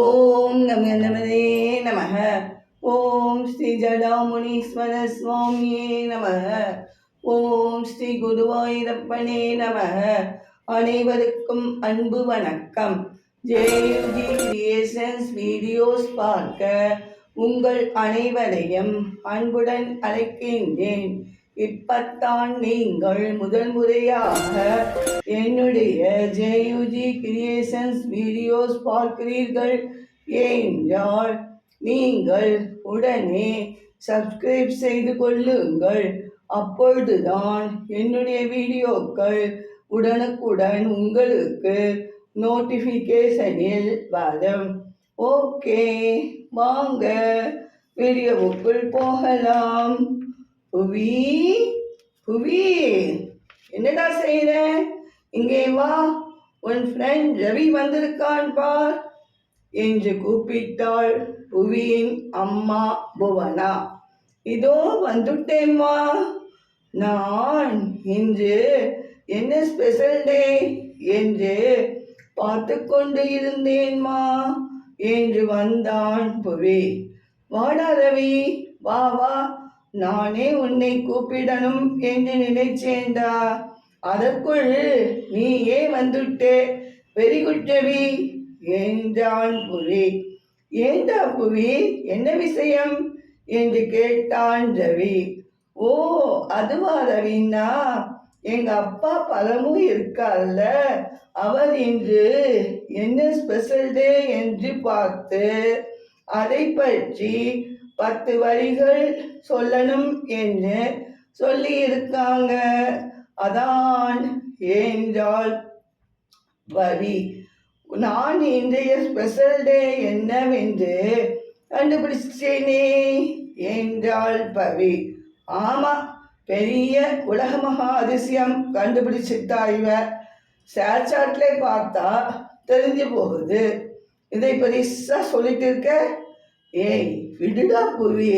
ஓம் நம நமதே நமக. ஓம் ஸ்ரீ ஜடாமுனீஸ்வர சுவாமியே நம. ஓம் ஸ்ரீ குருவாயூரப்பனே நம அனைவருக்கும் அன்பு வணக்கம். ஜேயுஜி கிரியேஷன்ஸ் வீடியோஸ் பார்க்க உங்கள் அனைவரையும் அன்புடன் அழைக்கின்றேன். இப்பத்தான் நீங்கள் முதல் முறையாக என்னுடைய ஜேயுஜி கிரியேஷன்ஸ் வீடியோஸ் பார்க்கிறீர்கள். என்றால் நீங்கள் உடனே சப்ஸ்கிரைப் செய்து கொள்ளுங்கள். அப்பொழுதுதான் என்னுடைய வீடியோக்கள் உடனுக்குடன் உங்களுக்கு நோட்டிஃபிகேஷனில் வரும். ஓகே வாங்க வீடியோவுக்குள் போகலாம். புவி புவி. என்னடா செய்யற இங்கே வா. உன் ஃப்ரெண்ட் ரவி வந்திருக்கான் பார். என்று கூப்பிட்டாள் புவியின் அம்மா புவனா. இதோ வந்துட்டேம்மா நான் இன்று என்ன ஸ்பெஷல் டே என்று பார்த்து கொண்டு இருந்தேன்மா என்று வந்தான் புவி. வாடா ரவி வா வா. நானே உன்னை கூப்பிடணும் என்று நினைச்சேன்டா. அதற்குள் நீயே வந்துட்டே வெரி குட் ரவி என்றான் புவி. ஏண்டா புவி? என்ன விஷயம்? என்று கேட்டான் ரவி. ஓ அதுவா ரவின்னா எங்க அப்பா பலமும் இருக்கார்ல. அவர் இன்று என்ன ஸ்பெஷல் டே என்று பார்த்து அதை பற்றி பத்து வரிகள் சொல்லணும் என்று சொல்லி இருக்காங்க அதான் என்றால் வரி. நான் இன்றைய ஸ்பெஷல் டே என்னவென்று கண்டுபிடிச்சேனே என்றாள் பவி. ஆமா பெரிய உலக மகா அதிசயம் கண்டுபிடிச்சிட்டா இவ. சேட்சாட்லே பார்த்தா தெரிஞ்சு போகுது. இதை பெருசா சொல்லிட்டு இருக்க? ஏய் விடுடா புவி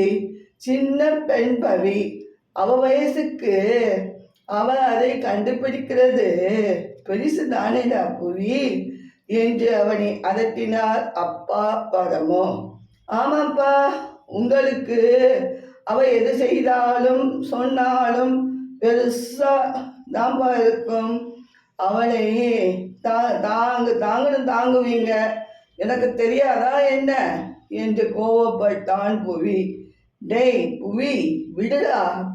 சின்ன பெண் பவி அவ வயசுக்கு அவ அதை கண்டுபிடிக்கிறது. பெருசு தானேடா புவி என்று அவனை அதட்டினார் அப்பா பரமோ. ஆமாப்பா உங்களுக்கு அவ எது செய்தாலும் சொன்னாலும் பெருசா தான்பா இருக்கும். அவளை தா தாங்கு தாங்கணும் தாங்குவீங்க. எனக்கு தெரியாதா என்ன? என்று கோவப்பட்டான் புவி. டேய் புவி விடுடா.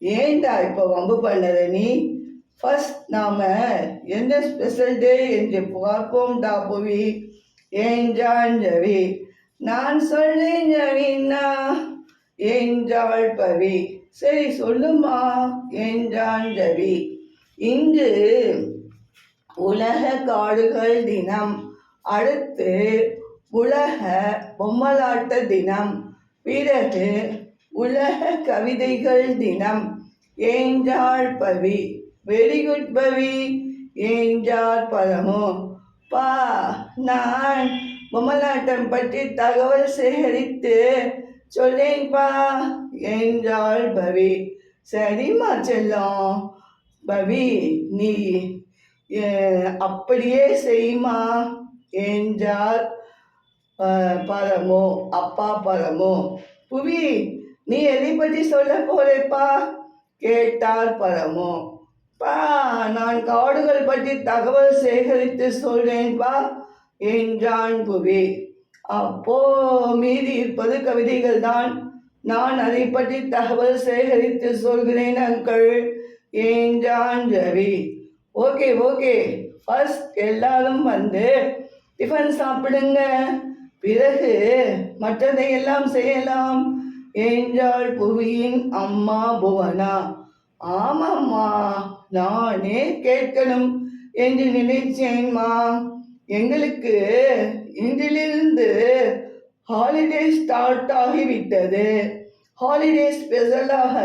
ஏன்டா இப்போ வம்பு பண்ணுற நீ? ஃபர்ஸ்ட் நாம என்ன ஸ்பெஷல் டே என்று பார்ப்போம்டா புவி. என்றான் ஜவி நான் சொல்லேன் ஜவின்னா என்றாள் பவி? சரி சொல்லுமா என்றான் ரவி? இன்று உலக காடுகள் தினம். அடுத்து உலக பொம்மலாட்ட தினம். பிறகு உலக கவிதைகள் தினம். ஏஞ்சாள் பவி வெரி குட் பவி என்றார் பழமோ பா நான் பொம்மலாட்டம் பற்றி தகவல் சேகரித்து சொல்லேன்பா என்றாள் பவி. சரிம்மா செல்லம் பவி நீ அப்படியே செய்யுமா? என்றார் பரமோ அப்பா பரமோ. புவி நீ எதை பற்றி சொல்ல போறேப்பா? கேட்டார் பரமோ. பா நான் காடுகள் பற்றி தகவல் சேகரித்து சொல்றேன்பா என்றான் புவி. அப்போ மீதி இருப்பது கவிதைகள் தான் நான் அதை பற்றி தகவல் சேகரித்து சொல்கிறேன் அங்கிள் என்றான் ரவி. Okay okay. ஃபர்ஸ்ட் எல்லாரும் வந்து டிஃபன் சாப்பிடுங்க. பிறகு மற்றதை எல்லாம் செய்யலாம். என்றாள் புவியின் அம்மா புவனா. ஆமாம்மா நானே கேட்கணும் என்று நினைச்சேன்மா. எங்களுக்கு இன்றிலிருந்து ஹாலிடே ஸ்டார்ட் ஆகிவிட்டது. ஹாலிடே ஸ்பெஷலாக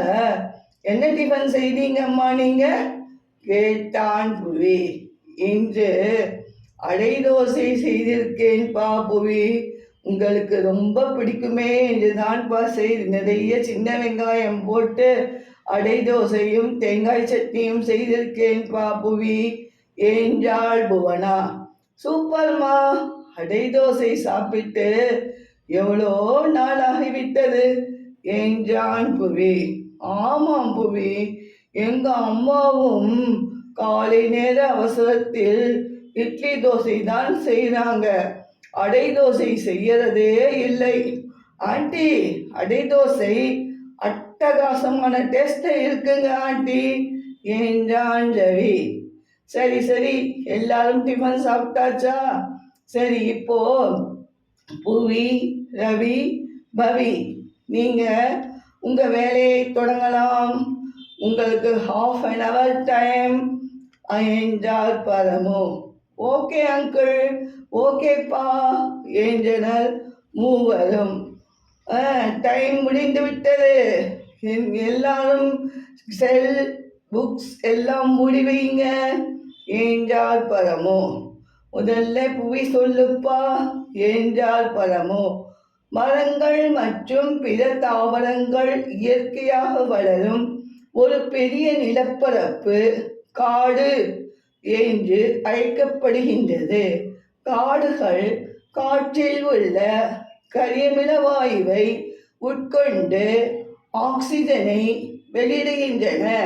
என்ன டிஃபன் செய்தீங்கம்மா நீங்க? கேட்டான் புவி. இன்று அடை தோசை செய்திருக்கேன் பா புவி உங்களுக்கு ரொம்ப பிடிக்குமே என்று நான் பா செய்து நிறைய சின்ன வெங்காயம் போட்டு அடை தோசையும் தேங்காய் சட்னியும் செய்திருக்கேன் பா புவி என்றாள் புவனா சூப்பர்மா அடை தோசை சாப்பிட்டு எவ்வளோ நாள் ஆகிவிட்டது என்றான் புவி. ஆமாம் புவி. எங்க அம்மாவும் காலை நேர அவசரத்தில் இட்லி தோசை தான் செய்கிறாங்க அடை தோசை செய்யறதே இல்லை. ஆண்டி அடை தோசை அட்டகாசமான டேஸ்ட் இருக்குங்க ஆண்டி. என்றான் ரவி சரி சரி எல்லாரும் டிஃபன் சாப்பிட்டாச்சா? சரி இப்போ புவி ரவி பவி நீங்க உங்க வேலையை தொடங்கலாம். உங்களுக்கு ஹாஃப் அன் ஹவர் டைம் என்றார் பரமு. Okay uncle. ஓகேப்பா என்றனர் மூவரும். டைம் முடிந்து விட்டது. எல்லாரும் செல் புக்ஸ் எல்லாம் முடிவீங்க வைங்க. என்றார் முதல்ல புவி சொல்லுப்பா. என்றார் பரமோ மரங்கள் மற்றும் பிற தாவரங்கள் இயற்கையாக வளரும் ஒரு பெரிய நிலப்பரப்பு காடு. என்று அழைக்கப்படுகின்றது. காடுகள் காற்றில் உள்ள கரியமில வாயுவை உட்கொண்டு ஆக்சிஜனை வெளியிடுகின்றன.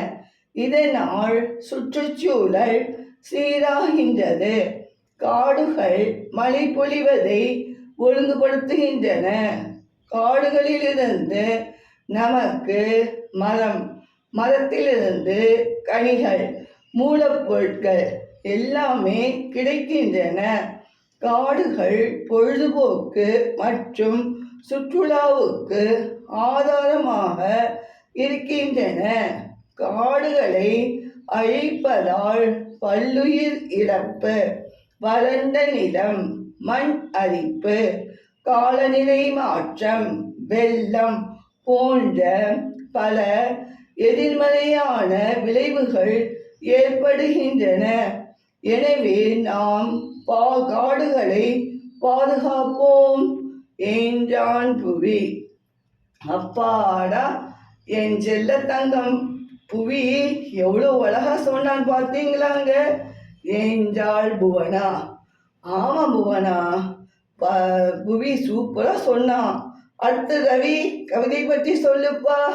இதனால் சுற்றுச்சூழல் சீராகின்றது. காடுகள் மழை பொழிவதை ஒழுங்குபடுத்துகின்றன. காடுகளிலிருந்து நமக்கு மரம் மரத்திலிருந்து கனிகள் மூலப்பொருட்கள் எல்லாமே கிடைக்கின்றன. காடுகள் பொழுதுபோக்கு மற்றும் சுற்றுலாவுக்கு ஆதாரமாக இருக்கின்றன. காடுகளை அழிப்பதால் பல்லுயிர் இழப்பு வறண்ட நிலம் மண் அரிப்பு காலநிலை மாற்றம் வெள்ளம் போன்ற பல எதிர்மறையான விளைவுகள் ஏற்படுகின்றன. எனவே நாம் பா காடுகளை பாதுகாப்போம் என்றான் புவி. அப்பாடா என் செல்ல தங்கம். புவி எவ்வளோ அழகா சொன்னான் பார்த்தீங்களாங்க என்றாள் புவனா. ஆமாம் புவனா. ப- புவி சூப்பரா சொன்னான் அடுத்து ரவி கவிதை பற்றி சொல்லுப்பா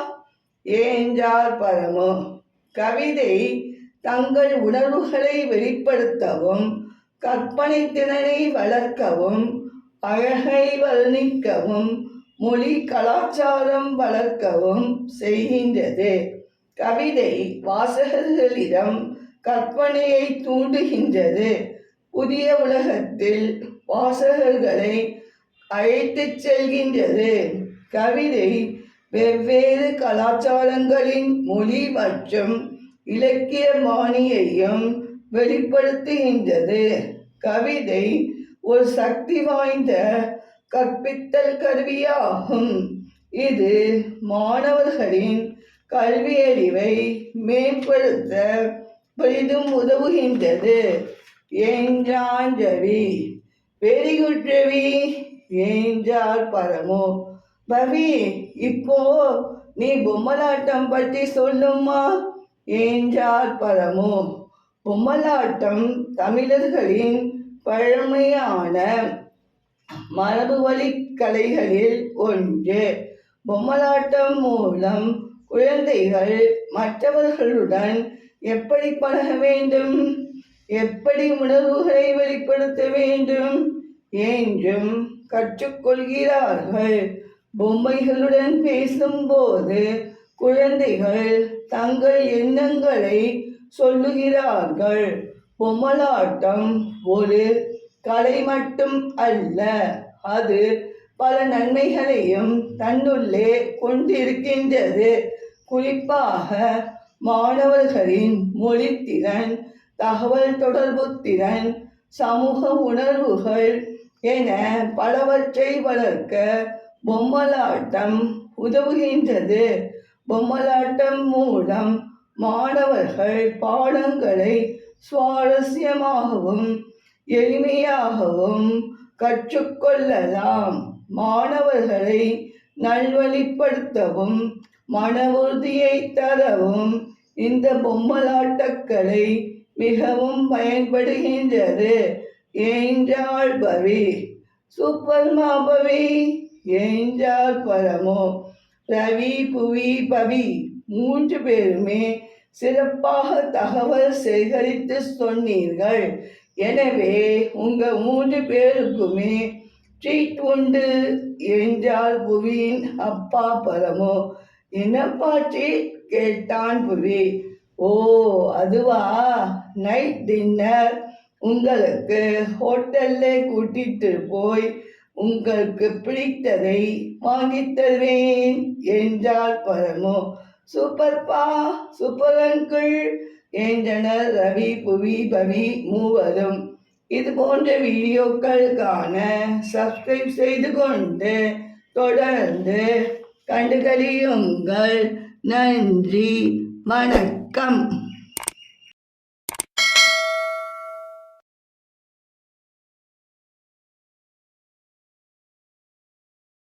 என்றார் பரமு. கவிதை தங்கள் உணர்வுகளை வெளிப்படுத்தவும் கற்பனை திறனை வளர்க்கவும் அழகை வர்ணிக்கவும் மொழி கலாச்சாரம் வளர்க்கவும் செய்கின்றது. கவிதை வாசகர்களிடம் கற்பனையை தூண்டுகின்றது. புதிய உலகத்தில் வாசகர்களை அழைத்துச் செல்கின்றது. கவிதை வெவ்வேறு கலாச்சாரங்களின் மொழி மற்றும் இலக்கிய பாணியையும் வெளிப்படுத்துகின்றது. கவிதை ஒரு சக்தி வாய்ந்த கற்பித்தல் கருவியாகும். இது மாணவர்களின் கல்வியறிவை மேம்படுத்த பெரிதும் உதவுகின்றது. என்றாஞ்சவி வெரி குட் ரவி என்றார் பரமு பவி இப்போ நீ பொம்மலாட்டம் பற்றி சொல்லுமா என்றார் பரமு பொம்மலாட்டம் தமிழர்களின் பழமையான மரபு வழி கலைகளில் ஒன்று. பொம்மலாட்டம் மூலம் குழந்தைகள் மற்றவர்களுடன் எப்படி பழக வேண்டும்? எப்படி உணர்வுகளை வெளிப்படுத்த வேண்டும்? என்றும் கற்றுக்கொள்கிறார்கள். பொம்மைகளுடன் பேசும்போது குழந்தைகள் தங்கள் எண்ணங்களை சொல்லுகிறார்கள். பொம்மலாட்டம் ஒரு கலை மட்டும் அல்ல. அது பல நன்மைகளையும் தன்னுள்ளே கொண்டிருக்கின்றது. குறிப்பாக மாணவர்களின் மொழித்திறன் தகவல் தொடர்பு திறன் சமூக உணர்வுகள் என பலவற்றை வளர்க்க பொம்மலாட்டம் உதவுகின்றது. பொம்மலாட்டம் மூலம் மாணவர்கள் பாடங்களை சுவாரஸ்யமாகவும் எளிமையாகவும் கற்றுக்கொள்ளலாம். மாணவர்களை நல்வழிப்படுத்தவும் மன உறுதியை தரவும் இந்த பொம்மலாட்டக்கலை மிகவும் பயன்படுகின்றது. என்றாள் பவி சூப்பர் மாபவி என்றாள் பரமோ. ரவி புவி பவி மூன்று பேருமே சிறப்பாக தகவல் சேகரித்து சொன்னீர்கள். எனவே உங்க மூன்று பேருக்குமே ட்ரீட் உண்டு என்றால் புவியின் அப்பா பரமோ. என்னப்பா ட்ரீட் கேட்டான் புவி. ஓ அதுவா? நைட் டின்னர் உங்களுக்கு ஹோட்டல்ல கூட்டிட்டு போய் உங்களுக்கு பிடித்ததை வாங்கித் தருவேன் என்றார் பரமோ. சூப்பர்பா சூப்பர் அங்கிள் என்றனர் ரவி புவி பவி மூவரும். இது போன்ற வீடியோக்களுக்கான சப்ஸ்கிரைப் செய்து கொண்டு தொடர்ந்து கண்டுகளியுங்கள். நன்றி வணக்கம்.